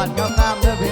อนงามๆเด้อย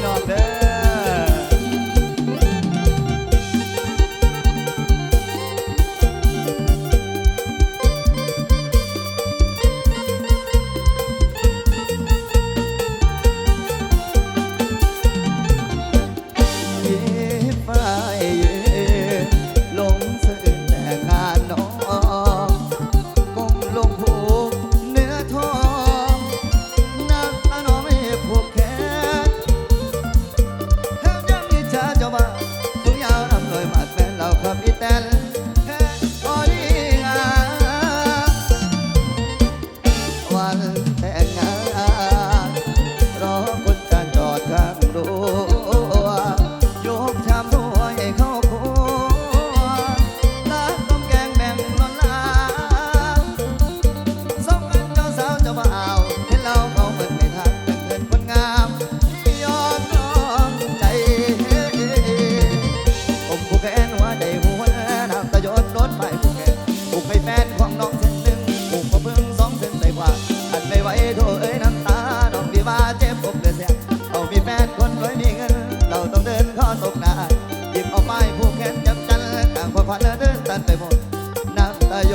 างพอพันเดินตันไปหมดนับตาโย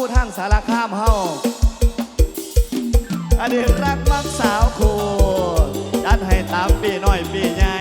คู่ทางสารคามเฮาอดีตรักมักสาวคู่ดันให้ตามปีน้อยปีใหญ่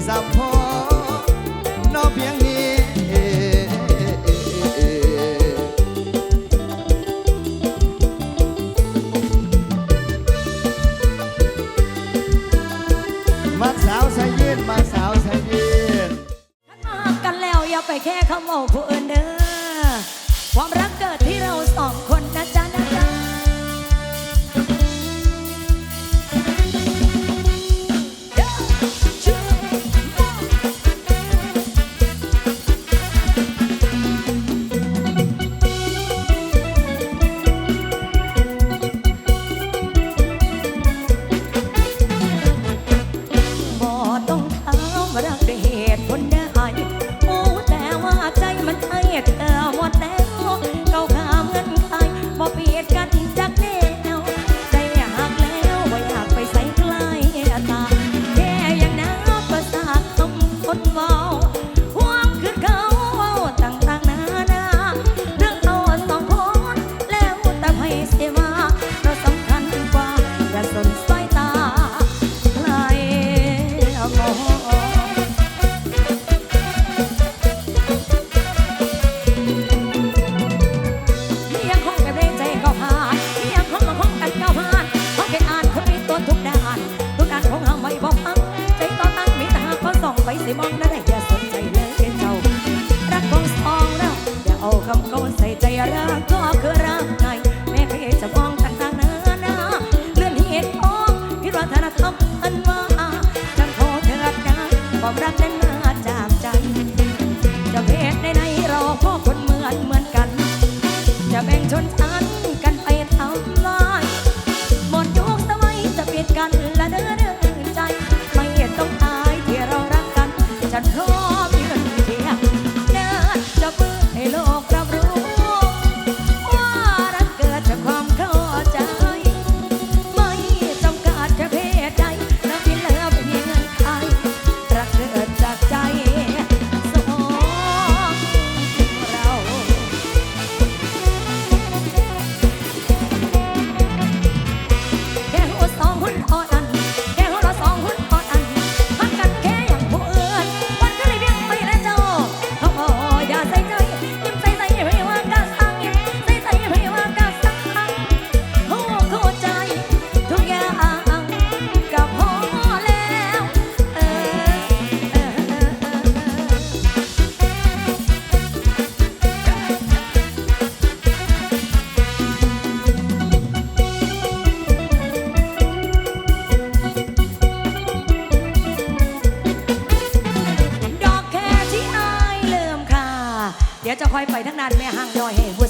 is our ส่มองแล้วได้อย่าสนใจเลยเจ้ารักของสองเราอย่าเอาคำโกนใส่ใจรักก็คือรัก นั้นแม่ห่างดอยให้ผู้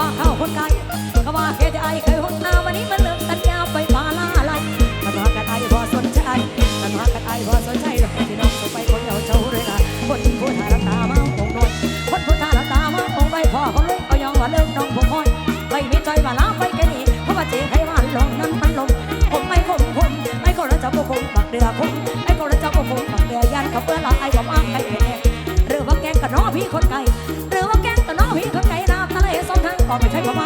มาเข้าคนไกลก็ว่าแค่จะไอเคยหดหน้าวันนี้มันเริ่มสัญญาไปมาลาลายมันมากันไจบ่สนใจมันมากันไจบ่สนใจที่น้องส่งไปคนเดียวเจ้าเลยนะคนผู้ทารับตามาคงค์นนคนผู้ทารับตามาคงไปพ่อเขาเลยก็ยองว่าเลิกน้องผมห้อยไม่มีใจมาลาไปแค่นี้เพราะว่าเจ๊ให้ว่าลงนั้นมันลงผมไม่คมคมไอ้คนละเจ้าก็คงปักเดือคงไอ้คนละเจ้าก็คงปักเดือยันเขาเพื่อละไอ้ผมอางใครเองเรือว่าแกงกับน้องพี่คนไกล ตอนไ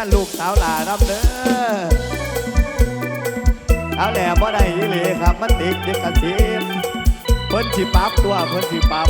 านลูกสาวหลานเด้อเอาแหล่บ่ได้ยี่หลีครับ มันติดยึดกระสิบเพิ่นสิปับตัวเพิ่นสิปับ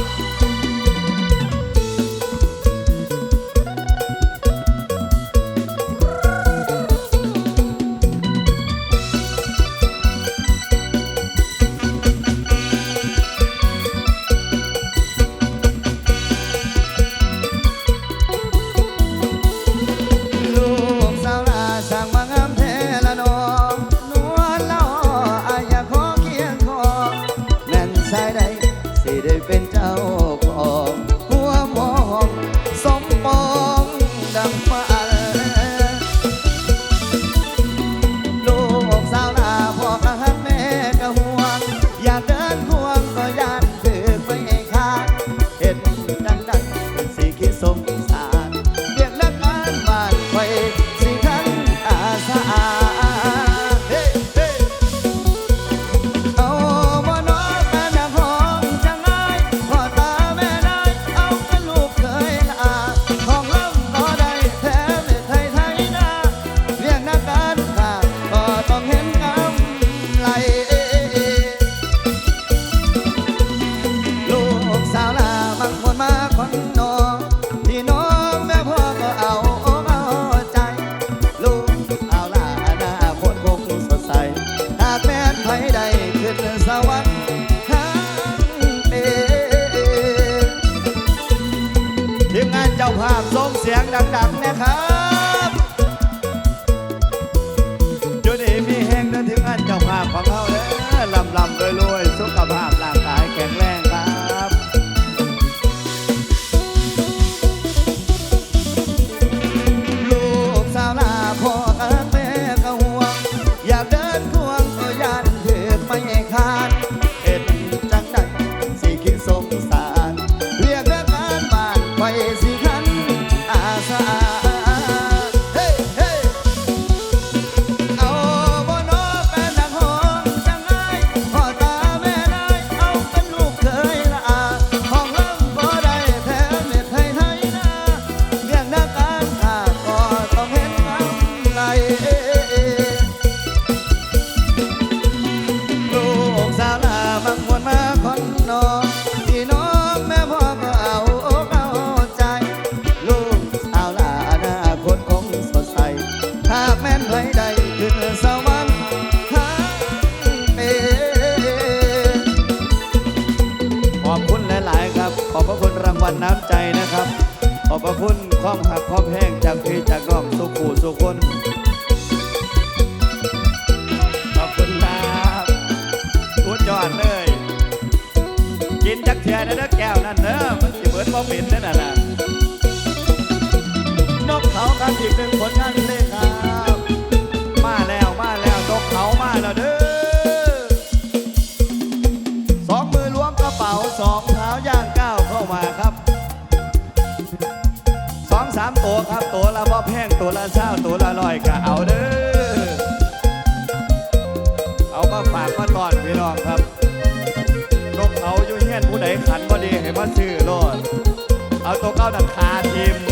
สุขนขอบคุณครับสุดจอดเลย กินจักเทียนนะแก้วนั่นเนอะมันสิเหมือนบ่เหม็นนั่นน่ะนกเขากันอีกหนึ่งคน ละพอแพงตัวละเศร้าตัวละลอยก็เอาเด้อ เอามาฝากมาตอนพี่น้องครับนกเขาอยู่เฮียนผู้ใดขันบ่ดีให้มาซื้อโอดเอาตัวเก้าดันคาทีม